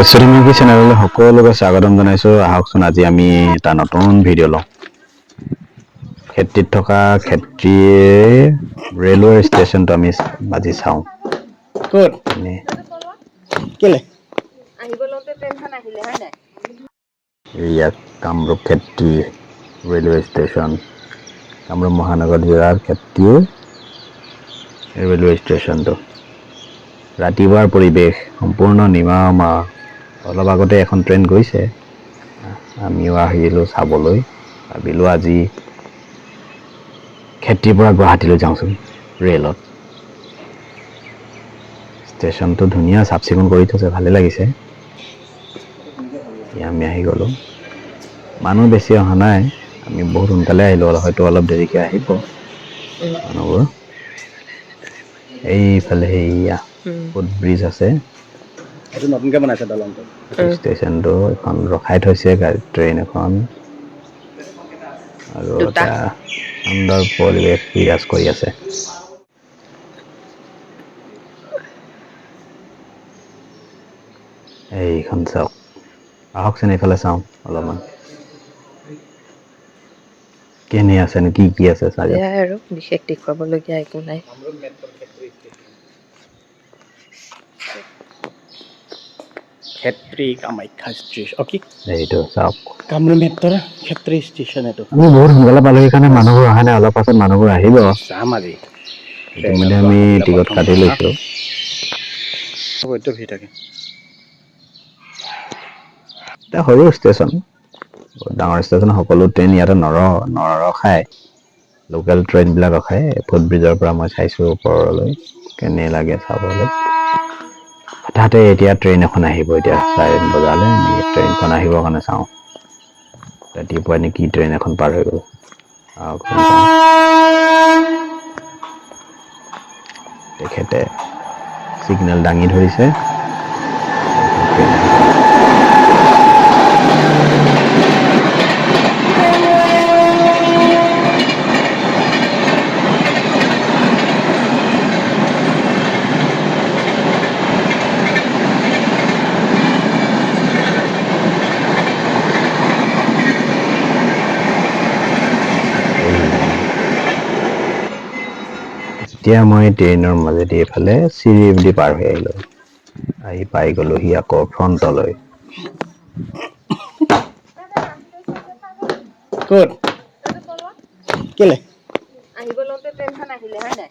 ঐশ্বৰীমুখী চেনেললৈ সকলোকে স্বাগতম জনাইছোঁ। আহকচোন আজি আমি এটা নতুন ভিডিঅ' লওঁ। খেত্ৰীত থকা খেত্ৰী ৰেলৱে ষ্টেচনটো আমি আজি চাওঁ। ইয়াত কামৰূপ খেত্ৰী ৰেলৱে ষ্টেচন কামৰূপ মহানগৰ জিলাৰ খেত্ৰীৰ ৰেলৱে ষ্টেচনটো ৰাতিপুৱাৰ পৰিৱেশ সম্পূৰ্ণ নিমামা। অলপ আগতে এখন ট্ৰেইন গৈছে। আমিও আহিলোঁ চাবলৈ। ভাবিলোঁ আজি খেত্ৰীৰ পৰা গুৱাহাটীলৈ যাওঁচোন, ৰেলত। ষ্টেচনটো ধুনীয়া চাফ চিকুণ কৰি থৈছে, ভালে লাগিছে। এতিয়া আমি আহি গ'লোঁ। মানুহ বেছি অহা নাই। আমি বহুত সোনকালে আহিলোঁ হয়তো অলপ দেৰিকৈ আহিব মানুহবোৰ। এইফালে সেইয়া ফুট ব্ৰিজ আছে। এইটো নতুনকে বনাইছে দলংটো ষ্টেচনটো এখন ৰখাই থৈছে গাড়ী ট্ৰেইন এখন। আৰু এটা সুন্দৰ পৰিৱেশ বিৰাজ কৰি আছে। এইখন চাওক। আহকচোন এইফালে চাওঁ অলপমান। কেনে আছেনো কি কি আছে। এয়াই আৰু বিশেষ দেখুৱাবলগীয়া একো নাই। ক্ষেত্ৰী কামাখ্যা ষ্টেচন অ এইটো চাওক। কামৰূপ মেট্ৰৰ ক্ষেত্ৰী ষ্টেচন এইটো। আমি বহুত সোনকালে পালোঁ সেইকাৰণে মানুহবোৰ অহা নাই অলপ পাছত মানুহবোৰ আহিব। যাম আজি। ইতিমধ্যে আমি টিকট কাটি লৈছোঁ। ভিৰ থাকে। এটা সৰু ষ্টেচন ডাঙৰ ষ্টেচন সকলো ট্ৰেইন ইয়াতে নৰ নৰখায়। লোকেল ট্ৰেইনবিলাক ৰখায় ফুট ব্ৰিজৰ পৰা মই চাইছোঁ ওপৰলৈ কেনে লাগে চাবলৈ। হঠাতে এতিয়া ট্ৰেইন এখন আহিব এতিয়া চাৰিটা বজালৈ ট্ৰেইনখন আহিবৰ কাৰণে চাওঁ। ৰাতিপুৱাই নে কি ট্ৰেইন এখন পাৰ হৈ গ'ল। তেখেতে ছিগনেল দাঙি ধৰিছে। এতিয়া মই ট্ৰেইনৰ মাজেদি এইফালে চিৰিয়েদি পাৰ হৈ আহিলোঁ। আহি পাই গ'লোহি আকৌ ফ্ৰণ্টলৈ। ক'ত? কেলে? আহিব লওঁতে ট্ৰেইনখন আহিলে হয় নাই?